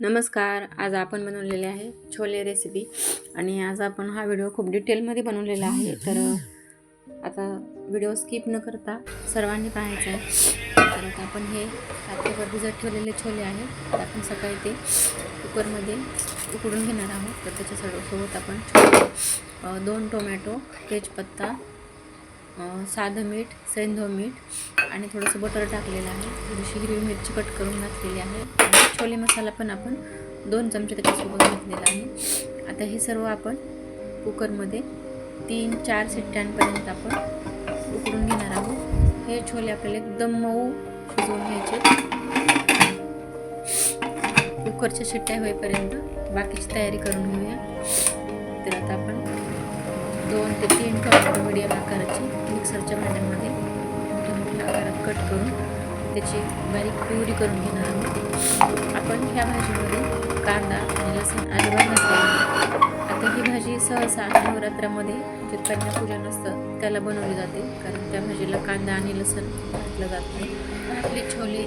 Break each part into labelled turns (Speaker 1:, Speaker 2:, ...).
Speaker 1: नमस्कार. आज आपण बनवलेले आहे छोले रेसिपी आणि आज आपण हा व्हिडिओ खूप डिटेलमध्ये बनवलेला आहे. तर आता व्हिडिओ स्किप न करता सर्वांनी पाहायचा आहे. तर आता आपण हे रात्रीवर भिजत ठेवलेले छोले आहे. तर आपण सकाळी ते कुकरमध्ये उकडून घेणार आहोत. तर त्याच्यासोबत आपण छोले दोन टोमॅटो तेजपत्ता साधं मीठ सैंधव मीठ आणि थोडंसं बटर टाकलेलं आहे. थोडीशी हिरवी मिरची कट करून घातलेली आहे. आणि छोले मसाला पण आपण दोन चमचे त्याच्यासोबत घातलेला आहे. आता हे सर्व आपण कुकरमध्ये तीन चार शिट्ट्यांपर्यंत आपण उकडून घेणार आहोत. हे छोले आपल्याला एकदम मऊ शिजवून घ्यायचे. कुकरच्या शिट्ट्या होईपर्यंत बाकीची तयारी करून घेऊया. तर आता आपण दोन ते तीन टोमॅटो मीडियम आकाराची मिक्सरच्या भांड्यामध्ये मोठ्या मोठ्या आकारात कट करून त्याची बारीक प्युरी करून घेणार आहोत. आपण ह्या भाजीमध्ये कांदा आणि लसूण अजिबात घातलेला आता ही भाजी सहसा नवरात्रामध्ये जे कन्यापूजन असतं त्याला बनवली जाते. कारण त्या भाजीला कांदा आणि लसूण घातलं जात नाही. आपले छोले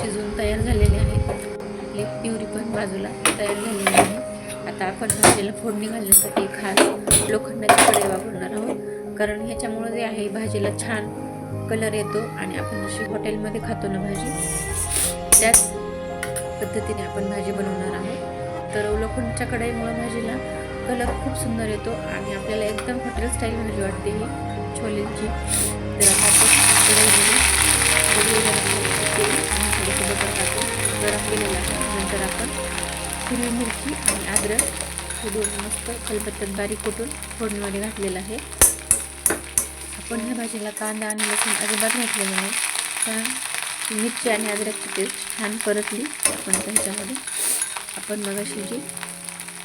Speaker 1: शिजून तयार झालेले आहेत आपली प्युरी पण बाजूला तयार झालेली आहे. आता आपण भाजीला फोडणी घालण्यासाठी खास लोखंडाची कढई वापरणार आहोत. कारण ह्याच्यामुळे जे आहे भाजीला छान कलर येतो आणि आपण जशी हॉटेलमध्ये खातो ना भाजी त्याच पद्धतीने आपण भाजी बनवणार आहोत. तर लोखंडच्या कढईमुळे भाजीला कलर खूप सुंदर येतो आणि आपल्याला एकदम हॉटेल स्टाईल भाजी वाटते ही छोलेची. तर आपण गरम गरम केलेलं आहे. नंतर आपण हिरवी मिरची आणि अद्रक हे दोन मस्त खलबत्त्यात बारीक कुटून फोडणीमध्ये घातलेलं आहे. आपण ह्या भाजीला कांदा आणि लसूण अजिबात घातलेलं नाही तर मिरची आणि अद्रकची पेस्ट छान परतली आपण त्याच्यामध्ये आपण मग अशी जी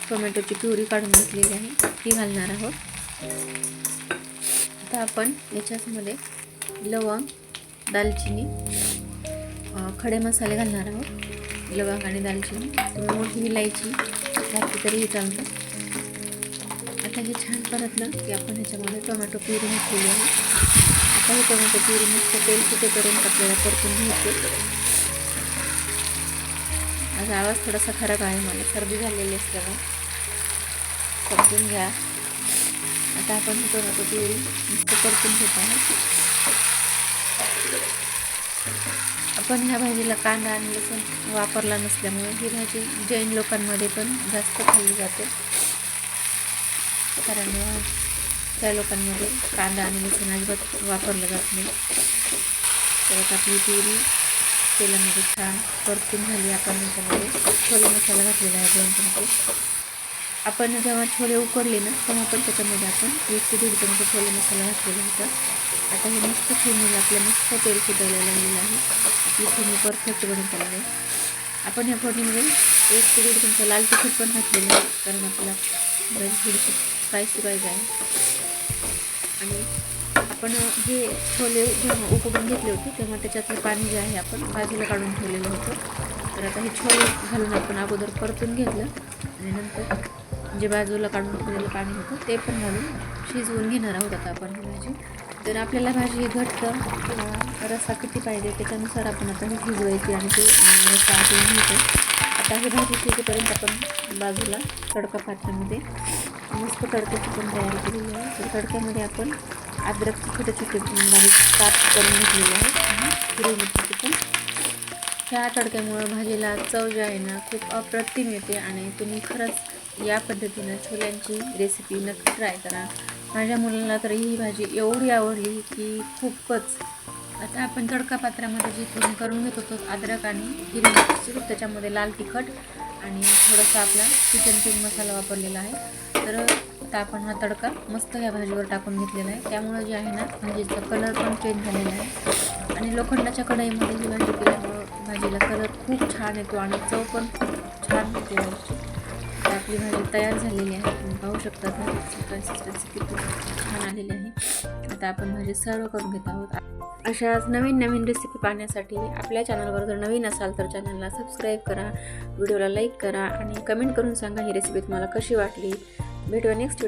Speaker 1: टोमॅटोची प्युरी काढून घेतलेली आहे ती घालणार आहोत. आता आपण याच्यामध्ये लवंग दालचिनी खडे मसाले घालणार आहोत. लवंग आणि दालचिनी तुम्ही मोठी इलायची घातली तरीही चालतं आता हे छान परतलं की आपण ह्याच्यामध्ये टोमॅटो प्युरी घातलेली आहे. आता हे टोमॅटो प्युरी मस्त तेल सुटेपर्यंत आपल्याला परतून घ्यायचे. माझा आवाज थोडासा खराब आहे मला सर्दी झालेली असल्यामुळे परतून घ्या. आता आपण हे टोमॅटो प्युरी मस्त परतून घेत आहोत. पण ह्या भाजीला कांदा आणि लसूण वापरला नसल्यामुळे ही भाजी जैन लोकांमध्ये पण जास्त खाल्ली जाते. कारण त्या लोकांमध्ये कांदा आणि लसूण अजिबात वापरलं जात नाही. तर आपली पुरी तेलामध्ये छान परतून झाली आपण त्याच्यामध्ये. छोले मसाला घातलेला आहे दोन चमचे. आपण जेव्हा छोले उकडले ना तेव्हा पण त्याच्यामध्ये आपण एक ते दीड चमचा छोले मसाला घातलेला होता. आता हे मस्त फोडणीला आपलं मस्त तेल सुटायला लागलेलं आहे. आपली फोडणी परफेक्ट बनत आलेली आहे. आपण ह्या फोडणीमध्ये एक ते दीड चमचा लाल तिखट पण घातलेलं आहे कारण आपला थोडीशी स्पायसी पाहिजे आहे. आणि आपण हे छोले जेव्हा उकडून घेतले होते तेव्हा त्याच्यातलं पाणी जे आहे आपण बाजूला काढून ठेवलेलं होतं. तर आता हे छोले घालून आपण अगोदर परतून घेतलं आणि नंतर जे बाजूला काढून ठेवलेलं पाणी होतं ते पण घालून शिजवून घेणार आहोत आता आपण ही भाजी. तर आपल्याला भाजी घट्ट किंवा रस्सा किती पाहिजे त्याच्यानुसार आपण आता ही शिजवायची आणि ते रस्सा आपण घ्यायचं. आता ही भाजी शिजेपर्यंत आपण बाजूला तडका पात्रामध्ये मस्त तडक्याची पण तयारी केलेली आहे. तर तडक्यामध्ये आपण अद्रक छोटे छोटे बारीक काप करून घेतलेले आहे हिरवी मिरची पण ह्या तडक्यामुळं भाजीला चव जी आहे ना खूप अप्रतिम येते आणि तुम्ही खरंच या पद्धतीनं छोल्यांची रेसिपी नक्की ट्राय करा. माझ्या मुलांना तर ही भाजी एवढी आवडली की खूपच. आता आपण तडका पात्रामध्ये जी फोडणी करून घेत होतो अद्रक आणि हिरवी मिरची त्याच्यामध्ये लाल तिखट आणि थोडंसं आपला किचन किंग मसाला वापरलेला आहे. तर आता आपण हा तडका मस्त या भाजीवर टाकून घेतलेला आहे. त्यामुळं जे आहे ना म्हणजे भाजीचा कलर पण चेंज झालेला आहे. आणि लोखंडाच्या कढईमध्ये ही भाजी केल्यामुळं भाजीला कलर खूप छान येतो आणि चव पण खूप छान होते याची. आपली भाजी तयार झालेली आहे. तुम्ही पाहू शकता भाजीची कन्सिस्टन्सी किती छान आलेली आहे. आता आपण भाजी सर्व करून घेत आहोत. अशाच नवीन नवीन रेसिपी पाहण्यासाठी आपल्या चॅनलवर जर नवीन असाल तर चॅनलला सबस्क्राईब करा व्हिडिओला लाईक करा आणि कमेंट करून सांगा ही रेसिपी तुम्हाला कशी वाटली. भेटूया नेक्स्ट व्हिडिओ